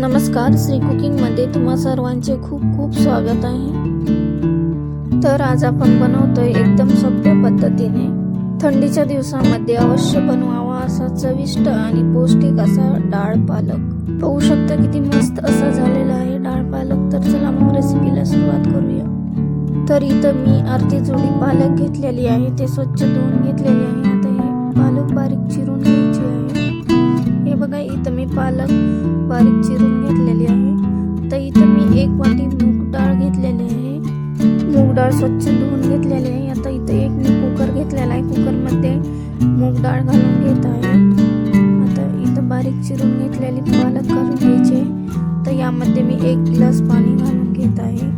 नमस्कार श्री कुकिंगमध्ये तुम्हा सर्वांचे खूप खूप स्वागत आहे. तर आज आपण बनवतोय एकदम सोप्या पद्धतीने. थंडीच्या दिवसामध्ये अवश्य बनवावा असा चविष्ट आणि पौष्टिक असा डाळ पालक. पाहू शकता किती मस्त असा झालेला आहे डाळ पालक. तर चला मग रेसिपीला सुरुवात करूया. तर इथं मी अर्धी जोडी पालक घेतलेली आहे ते स्वच्छ धुवून घेतलेले आहे. आता हे पालक बारीक चिरून बघा इथं मी पालक बारीक चिरून घेतलेली आहे. तर इथं मी एक वाटी मूग डाळ घेतलेली आहे. मूग डाळ स्वच्छ धुवून घेतलेली आहे. आता इथं एक मी कुकर घेतलेला आहे. कुकरमध्ये मूग डाळ घालून घेत आहे. आता इथं बारीक चिरून घेतलेली पालक करून घ्यायचे. तर यामध्ये मी एक ग्लास पाणी घालून घेत आहे.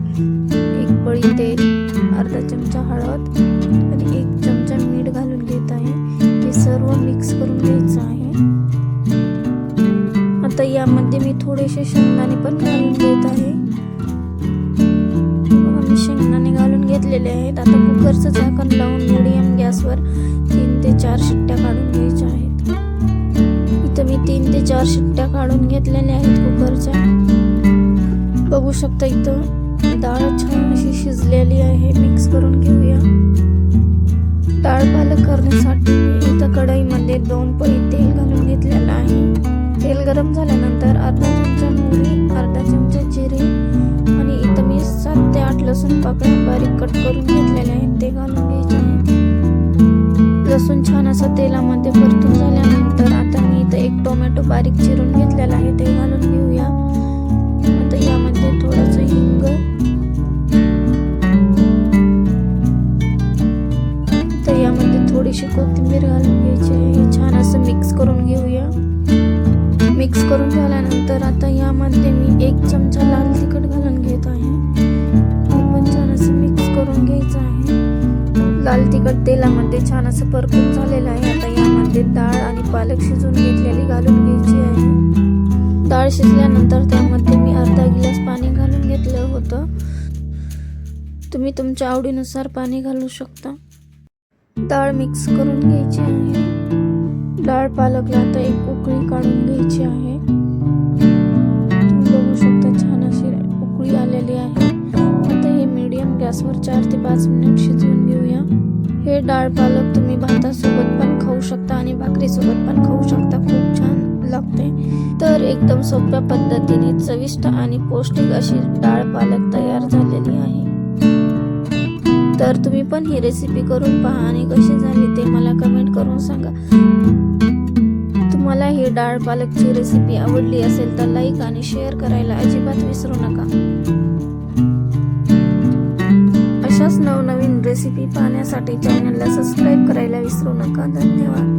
एक पळी तेल अर्धा चमचा हळद आणि एक चमचा मीठ घालून घेत आहे. हे सर्व मिक्स करून घ्यायचं आहे. यामध्ये मी थोडेसे शेंगदाणे पण घालून घेत आहे. मी शेंगदाणे घालून घेतलेले आहेत. आता कुकरचं झाकण लावून मिडियम गॅसवर तीन ते चार शिट्ट्या काढून घ्यायच्या आहेत. इथं मी तीन ते चार शिट्ट्या काढून घेतलेल्या आहेत कुकरच्या. बघू शकता इथं डाळ छान अशी शिजलेली आहे. मिक्स करून घेऊया. डाळ पालक करण्यासाठी मी इथं कढईमध्ये दोन पळी तेल घालून घेतलेलं आहे. तेल गरम झाल्यानंतर अर्धा चमचा मोहरी अर्धा चमचा जिरे आणि इथं मी सात ते आठ लसूण पाकळ्या बारीक कट करून घेतलेले आहेत ते घालून घ्यायचे आहेत. लसूण छान असं तेलामध्ये परतून झाल्यानंतर आता मी इथं एक टोमॅटो बारीक चिरून घेतलेला आहे ते घालून घेऊया. आता यामध्ये थोडंसं हिंग. तर यामध्ये थोडीशी कोथिंबीर घालून घ्यायची आहे छान असं मिक्स करून घेऊया. मिक्स करून झाल्यानंतर आता यामध्ये मी एक चमचा लाल तिखट घालून घेत आहे. हे पण छान असं मिक्स करून घ्यायचं आहे. लाल तिखट तेलामध्ये छान असं परतून झालेलं आहे. आता यामध्ये डाळ आणि पालक शिजून घेतलेली घालून घ्यायची आहे. डाळ शिजल्यानंतर त्यामध्ये मी अर्धा गिलास पाणी घालून घेतलं होतं. तुम्ही तुमच्या आवडीनुसार पाणी घालू शकता. डाळ मिक्स करून घ्यायची आहे. डाळ पालकला आता एक उकळी काढून घ्यायची आहे. तुम्ही बघू शकता छान अशी उकळी आलेली आहे. आता हे मीडियम गॅसवर चार ते पाच मिनिट शिजवून घेऊया. हे डाळ पालक तुम्ही भातासोबत पण खाऊ शकता आणि भाकरीसोबत पण खाऊ शकता. खूप छान लागते. तर एकदम सोप्या पद्धतीने चविष्ट आणि पौष्टिक अशी डाळ पालक तयार झालेली आहे. तर तुम्ही पण ही रेसिपी करून पहा आणि कशी झाली ते मला कमेंट करून सांगा. तुम्हाला ही डाळ पालकची रेसिपी आवडली असेल तर लाईक आणि शेअर करायला अजिबात विसरू नका. अशाच नवनवीन रेसिपी पाहण्यासाठी चॅनलला सबस्क्राईब करायला विसरू नका. धन्यवाद.